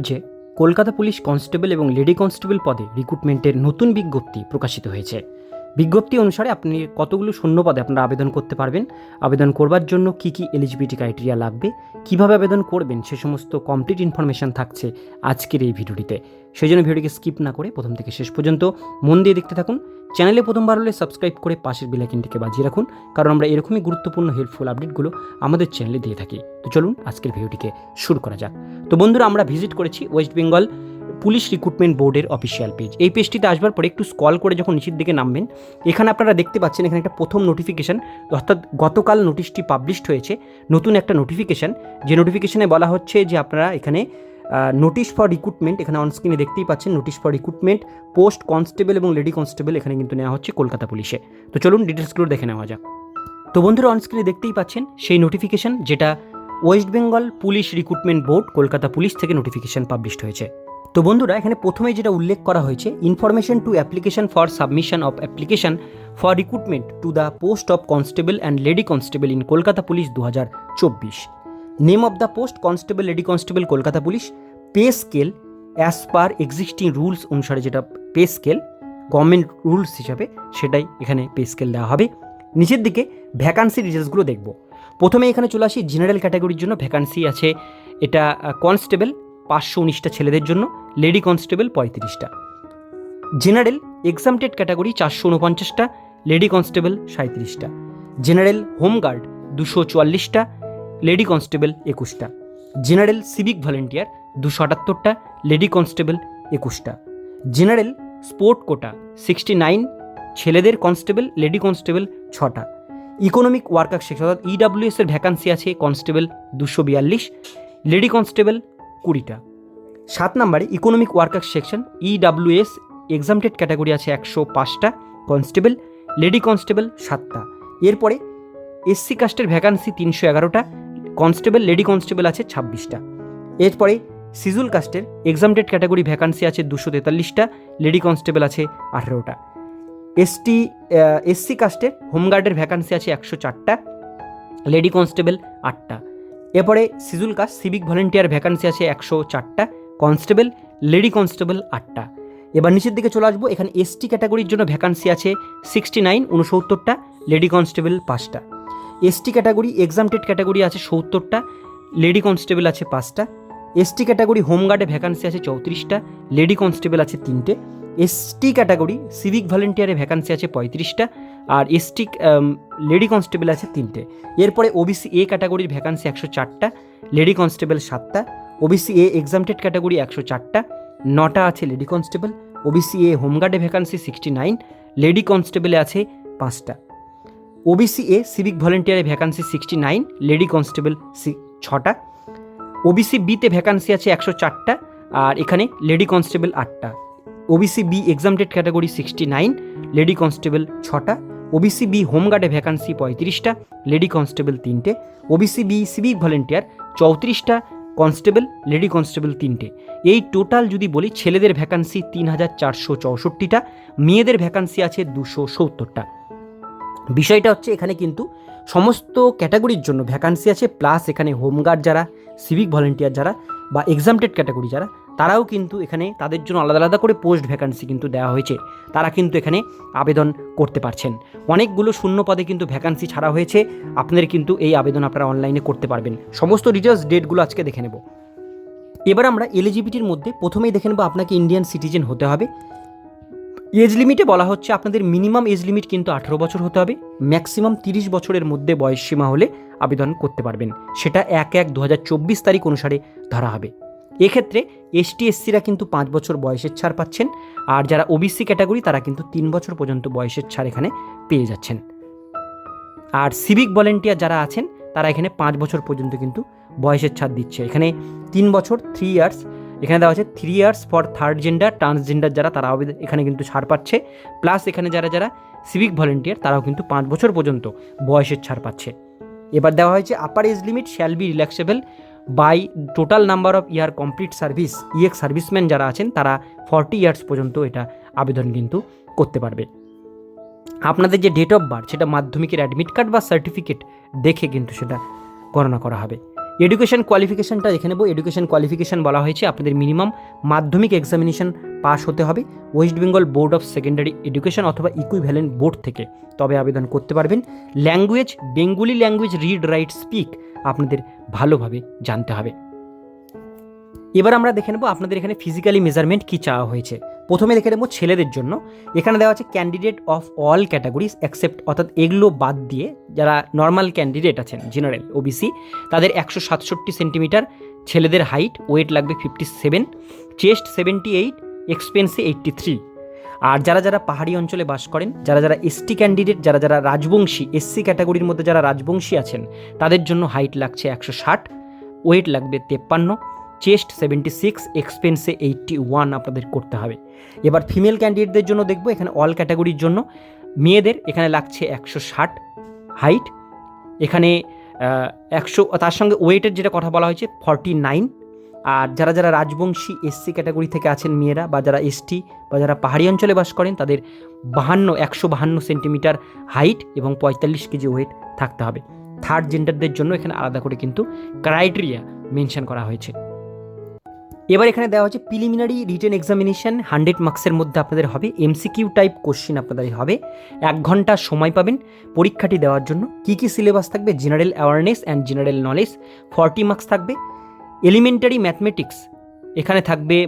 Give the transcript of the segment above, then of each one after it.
যে Kolkata police constable এবং lady constable পদে রিক্রুটমেন্টের নতুন বিজ্ঞপ্তি প্রকাশিত হয়েছে। বিজ্ঞপ্তি অনুসারে আপনি কতগুলো শূন্য পদে আপনারা আবেদন করতে পারবেন। আবেদন করবার জন্য কি কি এলিজিবিলিটি ক্রাইটেরিয়া লাগবে, কীভাবে আবেদন করবেন সে সমস্ত কমপ্লিট ইনফরমেশন থাকছে আজকের এই ভিডিওটিতে। সেই জন্য ভিডিওটিকে স্কিপ না করে প্রথম থেকে শেষ পর্যন্ত মন দিয়ে দেখতে থাকুন। চ্যানেলে প্রথমবার হলে সাবস্ক্রাইব করে পাশের বেলাইকিনটিকে বাজিয়ে রাখুন, কারণ আমরা এরকমই গুরুত্বপূর্ণ হেল্পফুল আপডেটগুলো আমাদের চ্যানেলে দিয়ে থাকি। তো চলুন আজকের ভিডিওটিকে শুরু করা যাক। তো বন্ধুরা আমরা ভিজিট করেছি ওয়েস্ট বেঙ্গল পুলিশ রিক্রুটমেন্ট বোর্ডের অফিসিয়াল পেজ এই পেজটিতে আসবার পরে একটু স্কল করে যখন নিচের দিকে নামবেন, এখানে আপনারা দেখতে পাচ্ছেন এখানে একটা প্রথম নোটিফিকেশান অর্থাৎ গতকাল নোটিশটি পাবলিশড হয়েছে। নতুন একটা নোটিফিকেশান যে নোটিফিকেশানে বলা হচ্ছে যে আপনারা এখানে নোটিশ ফর রিক্রুটমেন্ট এখানে অনস্ক্রিনে দেখতেই পাচ্ছেন notice for recruitment post constable এবং লেডি কনস্টেবল এখানে কিন্তু নেওয়া হচ্ছে কলকাতা পুলিশে। তো চলুন ডিটেলসগুলো দেখে নেওয়া যাক। তো বন্ধুরা অনস্ক্রিনে দেখতেই পাচ্ছেন সেই নোটিফিকেশান যেটা West Bengal police recruitment board Kolkata police থেকে নোটিফিকেশান পাবলিশড হয়েছে। তো বন্ধুরা, এখানে প্রথমে যেটা উল্লেখ করা হয়েছে information to application for submission of application for recruitment to the post of constable and lady constable in Kolkata police দু হাজার চব্বিশ। Name of the post constable lady constable Kolkata police pay scale as per existing rules অনুসারে যেটা pay scale government rules হিসাবে সেটাই এখানে pay scale দেওয়া হবে। নিচের দিকে ভ্যাকান্সি ডিটেলসগুলো দেখব। প্রথমে এখানে চলে আসি জেনারেল ক্যাটাগরির জন্য ভ্যাকান্সি আছে, এটা কনস্টেবল পাঁচশো উনিশটা ছেলেদের জন্য লেডি কনস্টেবল পঁয়ত্রিশটা। জেনারেল এক্সামটেড ক্যাটাগরি চারশো উনপঞ্চাশটা, লেডি কনস্টেবল সাঁত্রিশটা জেনারেল হোমগার্ড দুশো চুয়াল্লিশটা, লেডি কনস্টেবল একুশটা। জেনারেল সিভিক ভলেন্টিয়ার দুশো আটাত্তরটা, লেডি কনস্টেবল একুশটা। General sport quota sixty nine, ছেলেদের কনস্টেবল, লেডি কনস্টেবল ছটা। ইকোনমিক ওয়ার্কার সেকশন অর্থাৎ ইডাব্লিউএস এর ভ্যাকান্সি আছে কনস্টেবল দুশো বিয়াল্লিশ, লেডি কনস্টেবল কুড়িটা। সাত নম্বরে economic worker section EWS exempted category আছে একশো পাঁচটা কনস্টেবল লেডি কনস্টেবল সাতটা। এরপরে এসসি কাস্টের ভ্যাকান্সি তিনশো এগারোটা কনস্টেবল লেডি কনস্টেবল আছে ছাব্বিশটা। এরপরে সিজুল কাস্টের এক্সামটেড ক্যাটাগরি ভ্যাকান্সি আছে দুশো তেতাল্লিশটা লেডি কনস্টেবল আছে আঠেরোটা। এসটি এসসি কাস্টের হোমগার্ডের ভ্যাকান্সি আছে একশো চারটা লেডি কনস্টেবল আটটা। এরপরে সিজুল কাস্ট সিভিক ভলেন্টিয়ার ভ্যাকান্সি আছে একশো চারটা, কনস্টেবল, লেডি কনস্টেবল আটটা। এবার নিচের দিকে চলে আসব, এখানে এসটি ক্যাটাগরির জন্য ভ্যাকান্সি আছে সিক্সটি নাইন উনসত্তরটা লেডি কনস্টেবল পাঁচটা। এসটি ক্যাটাগরি এক্সামটেড ক্যাটাগরি আছে সত্তরটা, লেডি কনস্টেবল আছে পাঁচটা। এসটি ক্যাটাগরি, হোমগার্ডে ভ্যাকান্সি আছে চৌত্রিশটা, লেডি কনস্টেবল আছে তিনটে। এসটি ক্যাটাগরি, সিভিক ভলেন্টিয়ারে ভ্যাকান্সি আছে পঁয়ত্রিশটা আর এসটি লেডি কনস্টেবল আছে তিনটে। এরপরে ওবিসি এ ক্যাটাগরির ভ্যাকান্সি একশো চারটা, লেডি কনস্টেবল সাতটা ওবিসি এ এক্সামটেড ক্যাটাগরি একশো চারটা, নটা আছে লেডি কনস্টেবল ওবিসি এ হোমগার্ডে ভ্যাকান্সি সিক্সটি নাইন লেডি কনস্টেবলে আছে পাঁচটা। OBC A civic ভলেন্টিয়ারে vacancy sixty nine lady constable C, ছটা। ওবিসি বিতে ভ্যাকান্সি আছে একশো চারটা, আর এখানে লেডি কনস্টেবল আটটা। OBC B exempted category sixty nine lady constable ছটা ওবিসি বি হোমগার্ডে ভ্যাকান্সি পঁয়ত্রিশটা, লেডি কনস্টেবল তিনটে OBC B civic volunteer চৌত্রিশটা, constable, lady constable তিনটে। এই টোটাল যদি বলি, ছেলেদের ভ্যাকান্সি তিন হাজার চারশো চৌষট্টিটা, মেয়েদের ভ্যাকান্সি আছে দুশো সত্তরটা। বিষয়টা হচ্ছে, এখানে কিন্তু সমস্ত ক্যাটাগরির জন্য ভ্যাকান্সি আছে, প্লাস এখানে হোমগার্ড যারা, সিভিক ভলেন্টিয়ার যারা, বা এক্সামটেড ক্যাটাগরি যারা তারাও কিন্তু এখানে তাদের জন্য আলাদা আলাদা করে পোস্ট ভ্যাকান্সি কিন্তু দেওয়া হয়েছে। তারা কিন্তু এখানে আবেদন করতে পারছেন। অনেকগুলো শূন্য পদে কিন্তু ভ্যাকান্সি ছাড়া হয়েছে। আপনাদের কিন্তু এই আবেদন আপনারা অনলাইনে করতে পারবেন। সমস্ত ডিটেলস ডেটগুলো আজকে দেখে নেব। এবার আমরা এলিজিবিলিটির মধ্যে প্রথমেই দেখে নেব আপনাকে ইন্ডিয়ান সিটিজেন হতে হবে। এজ লিমিটে বলা হচ্ছে আপনাদের মিনিমাম এজ লিমিট কিন্তু আঠেরো বছর হতে হবে। ম্যাক্সিমাম তিরিশ বছরের মধ্যে বয়স সীমা হলে আবেদন করতে পারবেন। সেটা এক এক দু তারিখ অনুসারে ধরা হবে। এক্ষেত্রে এসটি এসসিরা কিন্তু পাঁচ বছর বয়সের ছাড় পাচ্ছেন আর যারা ওবিসি ক্যাটাগরি তারা কিন্তু তিন বছর পর্যন্ত বয়সের ছাড় এখানে পেয়ে যাচ্ছেন। আর সিভিক ভলেন্টিয়ার যারা আছেন তারা এখানে পাঁচ বছর পর্যন্ত কিন্তু বয়সের ছাড় দিচ্ছে। এখানে তিন বছর থ্রি ইয়ার্স এখানে দেওয়া আছে three years for third gender transgender যারা তারা এখানে কিন্তু ছাড় পাচ্ছে। প্লাস এখানে যারা যারা সিভিক ভলেন্টিয়ার তারাও কিন্তু পাঁচ বছর পর্যন্ত বয়সের ছাড় পাচ্ছে। এবার দেওয়া হয়েছে upper age limit shall be relaxable by total number of year complete service ex serviceman যারা আছেন, তারা ফর্টি ইয়ার্স পর্যন্ত এটা আবেদন কিন্তু করতে পারবে। আপনাদের যে ডেট অফ বার্থ সেটা মাধ্যমিকের অ্যাডমিট কার্ড বা সার্টিফিকেট দেখে কিন্তু সেটা গণনা করা হবে। এডুকেশন কোয়ালিফিকেশানটা দেখে নেব এডুকেশন কোয়ালিফিকেশান বলা হয়েছে। আপনাদের মিনিমাম মাধ্যমিক এক্সামিনেশন পাস হতে হবে। West Bengal board of secondary education অথবা ইকুইভ্যালেন্ট বোর্ড থেকে তবে আবেদন করতে পারবেন। Language Bengali language read write speak আপনাদের ভালোভাবে জানতে হবে। এবার আমরা দেখে নেব আপনাদের এখানে ফিজিক্যালি মেজারমেন্ট কী চাওয়া হয়েছে। প্রথমে দেখে নেব ছেলেদের জন্য। এখানে দেওয়া আছে candidate of all categories accept অর্থাৎ এগুলো বাদ দিয়ে যারা নর্মাল ক্যান্ডিডেট আছেন জেনারেল ওবিসি তাদের একশো সাতষট্টি সেন্টিমিটার ছেলেদের হাইট ওয়েট লাগবে fifty seven chest seventy eight এক্সপেন্সে eighty three আর যারা যারা পাহাড়ি অঞ্চলে বাস করেন, যারা যারা এসটি ক্যান্ডিডেট যারা যারা রাজবংশী এসসি ক্যাটাগরির মধ্যে যারা রাজবংশী আছেন, তাদের জন্য হাইট লাগছে একশো ষাট ওয়েট লাগবে তেপ্পান্ন চেস্ট সেভেন্টি সিক্স, এক্সপেন্সে এইটটি ওয়ান আপনাদের করতে হবে। এবার ফিমেল ক্যান্ডিডেটদের জন্য দেখব, এখানে অল ক্যাটাগরির জন্য। মেয়েদের এখানে লাগছে একশো ষাট হাইট, এখানে একশো, তার সঙ্গে ওয়েটের যেটা কথা বলা হয়েছে, ফর্টি নাইন। আর যারা যারা রাজবংশী এসসি ক্যাটাগরি থেকে আছেন মেয়েরা, বা যারা এসটি, বা যারা পাহাড়ি অঞ্চলে বাস করেন, তাদের বাহান্ন, একশো বাহান্ন সেন্টিমিটার হাইট এবং পঁয়তাল্লিশ কেজি ওয়েট থাকতে হবে। থার্ড জেন্ডারদের জন্য এখানে আলাদা করে কিন্তু ক্রাইটেরিয়া মেনশন করা হয়েছে। এবার এখানে দেওয়া হচ্ছে প্রিলিমিনারি রিটেন এক্সামিনেশন হান্ড্রেড মার্কসের মধ্যে আপনাদের হবে এমসিকিউ টাইপ কোশ্চিন আপনাদের হবে, এক ঘণ্টা সময় পাবেন পরীক্ষাটি দেওয়ার জন্য। কী কী সিলেবাস থাকবে? General awareness and general knowledge forty marks থাকবে। এলিমেন্টারি ম্যাথমেটিক্স এখানে থাকবে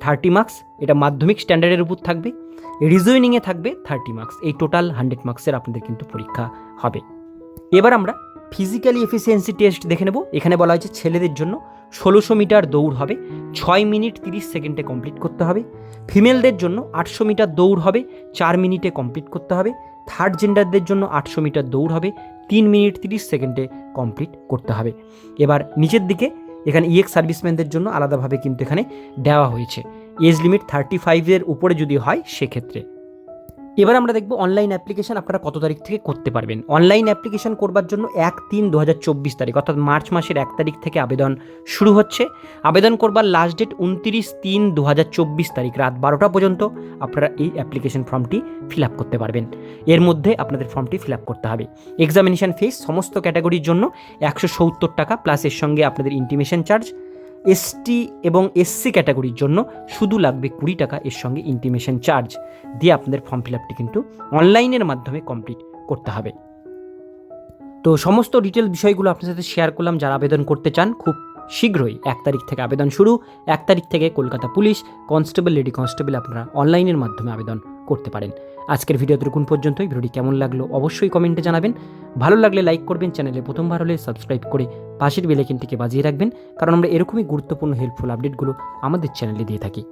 থার্টি মার্কস এটা মাধ্যমিক স্ট্যান্ডার্ডের উপর থাকবে। রিজনিংয়ে থাকবে থার্টি মার্কস এই টোটাল হান্ড্রেড মার্কসের আপনাদের কিন্তু পরীক্ষা হবে। এবার আমরা ফিজিক্যালি এফিসিয়েন্সি টেস্ট দেখে নেব। এখানে বলা হয়েছে ছেলেদের জন্য ষোলোশো মিটার দৌড় হবে, ছয় মিনিট তিরিশ সেকেন্ডে কমপ্লিট করতে হবে। ফিমেলদের জন্য আটশো মিটার দৌড় হবে, চার মিনিটে কমপ্লিট করতে হবে। থার্ড জেন্ডারদের জন্য আটশো মিটার দৌড় হবে, তিন মিনিট তিরিশ সেকেন্ডে কমপ্লিট করতে হবে। এবার নিচের দিকে, এখানে ইএক্স সার্ভিসম্যানদের জন্য আলাদাভাবে কিন্তু এখানে দেওয়া হয়েছে। এজ লিমিট থার্টি ফাইভের উপরে যদি হয়, সেক্ষেত্রে। এবার আমরা দেখব অনলাইন অ্যাপ্লিকেশন আপনারা কত তারিখ থেকে করতে পারবেন। অনলাইন অ্যাপ্লিকেশন করবার জন্য এক তিন দু তারিখ, অর্থাৎ মার্চ মাসের এক তারিখ থেকে আবেদন শুরু হচ্ছে। আবেদন করবার লাস্ট ডেট উনতিরিশ তিন দু তারিখ, রাত বারোটা পর্যন্ত আপনারা এই অ্যাপ্লিকেশন ফর্মটি ফিল আপ করতে পারবেন। এর মধ্যে আপনাদের ফর্মটি ফিল আপ করতে হবে। এক্সামিনেশন ফিস সমস্ত ক্যাটাগরির জন্য একশো সত্তর টাকা প্লাস এর সঙ্গে আপনাদের ইন্টিমেশন চার্জ এসটি এবং এসসি ক্যাটাগরির জন্য শুধু লাগবে কুড়ি টাকা, এর সঙ্গে ইন্টিমেশন চার্জ দিয়ে আপনাদের ফর্ম ফিল আপটি কিন্তু অনলাইনের মাধ্যমে কমপ্লিট করতে হবে। তো সমস্ত ডিটেল বিষয়গুলো আপনার সাথে শেয়ার করলাম। যারা আবেদন করতে চান, খুব শীঘ্রই এক তারিখ থেকে আবেদন শুরু। এক তারিখ থেকে Kolkata police constable lady constable আপনারা অনলাইনের মাধ্যমে আবেদন করতে পারেন। আজকের ভিডিও ততক্ষণ পর্যন্তই। ভিডিওটি কেমন লাগল অবশ্যই কমেন্টে জানাবেন। ভালো লাগলে লাইক করবেন। চ্যানেলে প্রথমবার হলে সাবস্ক্রাইব করে পাশের বেলাইকেনটিকে বাজিয়ে রাখবেন কারণ আমরা এরকমই গুরুত্বপূর্ণ হেল্পফুল আপডেটগুলো আমাদের চ্যানেলে দিয়ে থাকি।